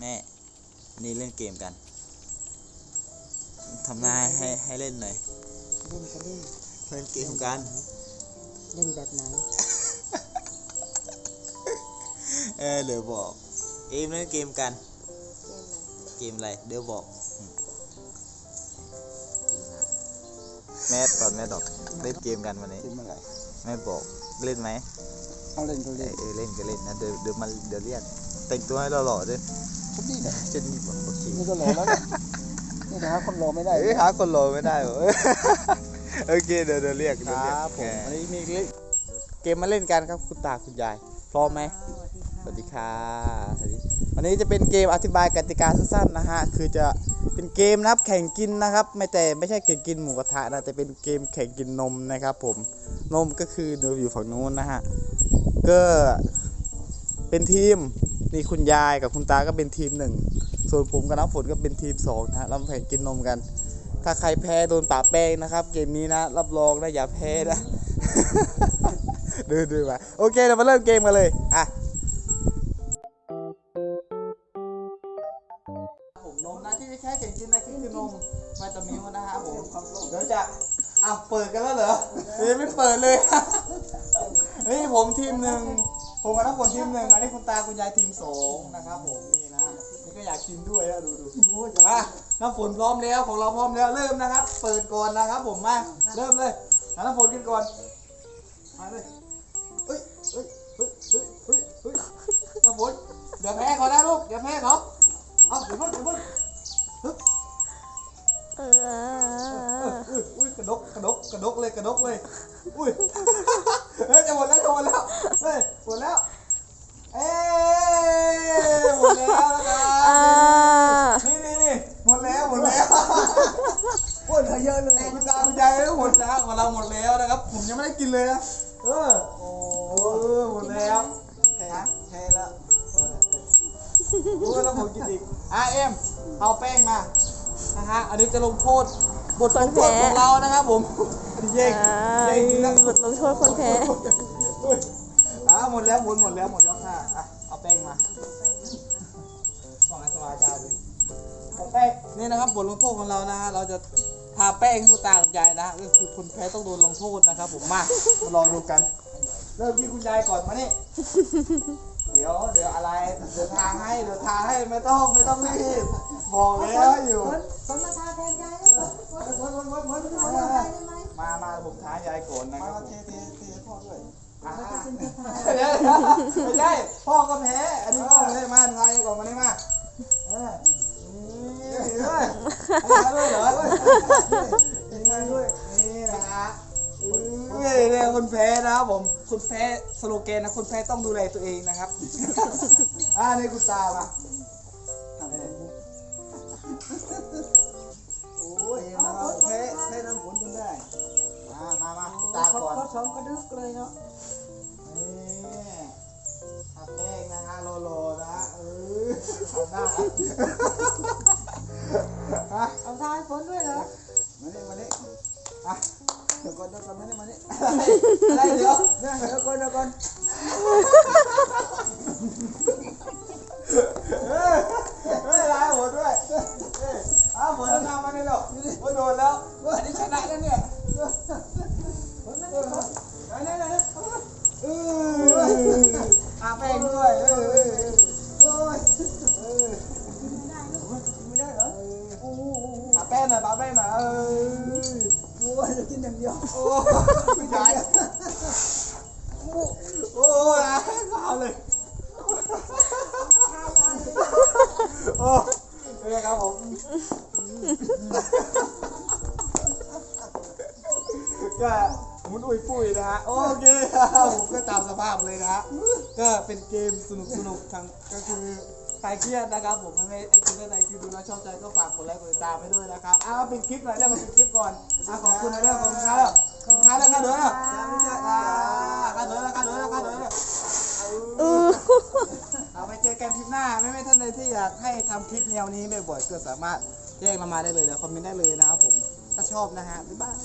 แม่วันนี้เล่นเกมกันทำหน้าให้ให้เล่นหน่อยเล่นก็เล่นเล่นเกมกัน เล่นแบบไหน เออเดี๋ยวบอกเอมเล่นเกมกันเล่นอะไรเกมอะไร เดี๋ยวบอกอืมแม่ตอนแม่ดอกเล่นเกมกันวันนี้กินเมื่อไหร่แม่บอกเล่นไหมเอาเล่นก็เอเล่อนเออเล่นก็เล่นนะเดี๋ยวเดี๋ยวมาเดี๋ยวเรียกแต่งตัวให้หล่อๆด้วย ชุดนี้เนี่ยจะนี่บอกโอเคนี่ก็รอแล้วเนี่ยนี่นะคนรอไม่ได้เอ้ยหาคนรอไม่ได้เหรอโอเคเดี๋ยวเดี๋ยวเรียกคเดี๋ยวเรียกรับผมแหวันนี้มีเกมมาเล่นกันครับคุณตาคุณยาย พร้อมไหมสวัสดีค่ะสวัสดีวันนี้จะเป็นเกมอธิบายกติกาสั้นๆนะฮะ คือจะเป็นเกมนะครับแข่งกินนะครับ ไม่แต่ไม่ใช่แข่งกินหมูกระทะนะแต่เป็นเกมแข่งกินนมนะครับ ผม นมก็คือดูอยู่ฝั่งนู้นนะฮะ ก็เป็นทีม นี่คุณยายกับคุณตาก็เป็นทีมหนึ่ง ส่วนผมกับน้ำฝนก็เป็นทีมสองนะฮะเราแข่งกินนมกัน ถ้าใครแพ้โดนป่าแป้งนะครับ เกมนี้นะ รับรองนะอย่าแพ้นะดูดูมาโอเคเรามาเริ่มเกมกันเลยอะผมนมนะที่ใช้แข่งกินนะคือนมวิตามิวนะฮะผมเดี๋ยวจะอ้าวเปิดกันแล้วเหรอเฮ้ยไม่เปิดเลยนี่ผมทีมหนึ่ง ผมกับน้ำฝนทีมหนึ่งอันนี้คุณตาคุณยายทีมสองนะครับผมนี่นะนี่ก็อยากกินด้วยนะดูดูอะน้ำฝนพร้อมแล้วของเราพร้อมแล้วเริ่มนะครับ เปิดก่อนนะครับผมมาเริ่มเลยเอาน้ำฝนกินก่อนมาเลยเฮ้ยเฮ้ยเฮ้ยเฮ้ยเฮ้ยเฮ้ยน้ำฝนเดี๋ยวแพ้เขานะลูกเดี๋ยวแพ้เขาเอาเดี๋ยวเพิ่งเดี๋ยวเพิ่งเอเออออุ้ยอุ้ยกระดกกระดกกระดกเลยกระดกเลยอุ้ยเฮ้ยจะหมดแล้วจะหมดแล้วเฮ้ยห มดแล้ว เอ้ยหมดแล้วนะอ่านี่นี่นี่หมดแล้วหมดแล้วโอ้ยเยอะเลยคุณตาคุณยายหมดแล้วของเราหมดแล้วนะครับ ผมยังไม่ได้กินเลยนะเออโอ้หมดแล้วแพ้แพ้แล้วโอ้ยแล้วผมกินอีกอะเอ็มเอาแป้งมานะฮะอันนี้จะลงโทษบทลงโทษของเรานะครับผมเย่งอ่าเย่งกินแล้วบทลงโทษคนแพ้อุ้ยอ่า หมดแล้วหมดหมดแล้วหมดแล้วค่ะอะเอาแป้งมาสองอันสบายใจเลยเอาแป้งนี่นะครับบทลงโทษของเรานะฮะเราจะทาแป้งให้คุณตาคุณยายนะฮะก็คือคนแพ้ต้องโดนลงโทษนะครับ ผมมามาลองดูกัน เริ่มที่คุณยายก่อนมานี่เดี๋ยวเดี๋ยวอะไรเดี๋ยวทางให้เดี๋ยวทางให้ไม่ต้องไม่ต้องรีบบอกแล้วอยู่คนมาทาแทนยายแล้วคนคนวนวนวนวนทายายได้ไหมมามาผมท้ายายก่อนนะครับผมเทเทเทพ่อด้วยอ่า เดี๋ยวไม่ใช่พ่อก็แพ้ อันนี้พ่อแพ้มาทายก่อนมาได้มาเออนี่ด้วยห้ด้วยเหรอให้ด้วยนี่นะฮะเฮ้ยเนี่ยคนแพ้นะครับผมคนแพ้สโลแกนนะคนแพ้ต้องดูแลตัวเองนะครับ อ่านี่คุณตามา สองกระดึกเลยเนาะนี่ทำแป้งนะฮะโลโลนะฮะเออทำหน้าอะเอาทายฝนด้วยเหรอมานี่มานี่อะเดี๋ยวก่อนเดี๋ยวก่อนมานี่มานี่อะไรเดี๋ยวเดี๋ยวก่อนเดี๋ยวก่อนเฮ้ยเฮ้ยลายหมดด้วยเฮ้ยอ้าวหมดแล้วทำมานี่หรอกโอ้ยโดนแล้วอันนี้ชนะแล้วเนี่ย ฝนนั่นฝน ไหนไหนไหนเอออาแป้งด้ว ยเออเออโอ้ยเออไม่ได้เหรออาแป้งหน่อยอาแป้งหน่อยเออโอ้ยจะกินอย่างเดียวโอ้ยใหญ่โอ้ยเอาเลยโอ้นี่ครับผมก็มุนอุ้ยปุ้ยนะฮะโอเคครับผมก็ตามสภาพเลยนะฮะ ก็เป็นเกมสนุกสนุกๆทางก็คือคลายเครียดนะครับผมไม่ไม่ไอ้คุณท่านใดที่ดูแล้วชอบใจก็ฝากกดไลค์กดติดตามไปด้วยนะครับอ้าวเป็นคลิปหน่อยเรื่องมันเป็นคลิปก่อนอะขอบคุณนะเรื่องขอบคุณครับขอบคุณครับแล้วกันเด้ออ่ากันเด้อกันเด้อกันเด้อเออเอาไปเจอกันคลิปหน้าไม่ไม่ท่านใดที่อยากให้ทำคลิปแนวนี้บ่อยๆก็สามารถแจ้งเรามาได้เลยนะคอมเมนต์ได้เลยนะครับผมถ้าชอบนะฮะบ๊ายบาย